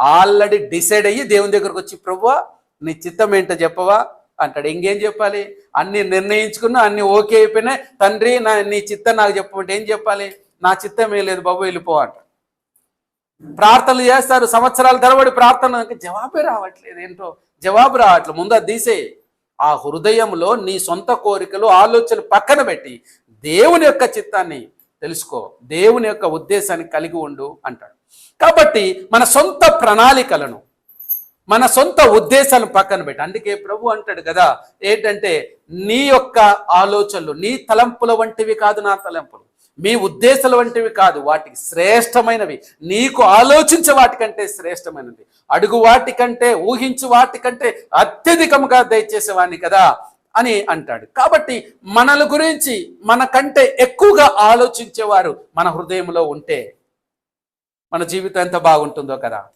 Already decide అయ్యి దేవుని దగ్గరకు వచ్చి ప్రభువా నీ చిత్తం ఏంటో చెప్పవా? అంటాడు. ఇంకేం చెప్పాలి? అన్ని నిర్ణయించుకున్నా అన్ని ఓకే అయిపోయినాయి. తండ్రి నా నీ చిత్తం నాకు చెప్పమంటే ఏం చెప్పాలి? నా చిత్తం ఏం లేదు బాబు వెళ్ళిపో అంట ప్రార్థనలు చేస్తారు. సంవత్సరాల తరబడి ప్రార్థన జవాబే రావట్లేదు. ఏంటో? జవాబు రావట్లేదు. ముందు అది తీసే ఆ హృదయంలో నీ సొంత కోరికలు ఆలోచనలు పక్కన పెట్టి దేవుని యొక్క చిత్తాన్ని తెలుసుకో. దేవుని యొక్క ఉద్దేశాన్ని కలిగి ఉండు అంటాడు. కాబట్టి మన సొంత ప్రణాళికలను మన సొంత ఉద్దేశాలను పక్కన పెట్టి. అందుకే ప్రభు అంటాడు కదా ఏంటంటే నీ యొక్క ఆలోచనలు నీ తలంపుల వంటివి కాదు నా తలంపులు. మీ ఉద్దేశాల వంటివి కాదు వాటికి శ్రేష్టమైనవి. నీకు ఆలోచించే వాటికంటే శ్రేష్టమైనది అడుగు వాటికంటే ఊహించు వాటికంటే అత్యధికంగా దయచేసేవాడిని కదా. అని అంటాడు. కాబట్టి మనల గురించి మనకంటే ఎక్కువగా ఆలోచించేవారు మన హృదయంలో ఉంటే మన జీవితం ఎంత బాగుంటుందో కదా.